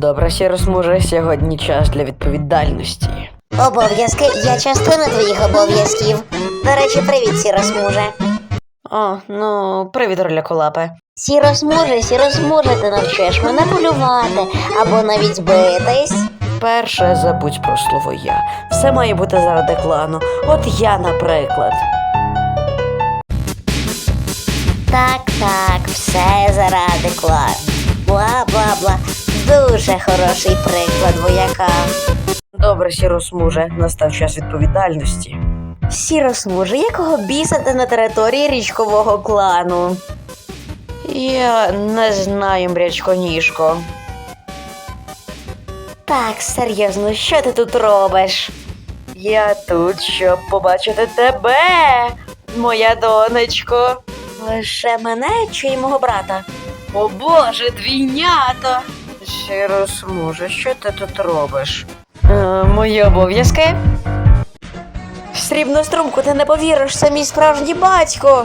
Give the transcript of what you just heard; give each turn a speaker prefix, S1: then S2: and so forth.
S1: Добре, сіросмуже, сьогодні час для відповідальності.
S2: Обов'язки. Я частина твоїх обов'язків. До речі, привіт, сіросмуже.
S1: О, ну, привіт, роляколапе.
S2: Сіросмуже, сіросмуже, ти навчиш мене полювати або навіть битись.
S1: Перше забудь про слово я. Все має бути заради клану. От я, наприклад.
S2: Так, так, все заради клас. Бла бла бла. Дуже хороший приклад вояка.
S1: Добре, сіросмуже, настав час відповідальності.
S2: Сіросмуже, якого біса ти на території річкового клану?
S1: Я не знаю, мрячконіжко.
S2: Так, серйозно, що ти тут робиш?
S1: Я тут, щоб побачити тебе, моя донечко.
S2: Лише мене чи й мого брата?
S1: О боже, двійнята. Сіросмуже, що ти тут робиш? Е, мої обов'язки?
S2: Срібну струмку, ти не повіриш, це мій справжній батько.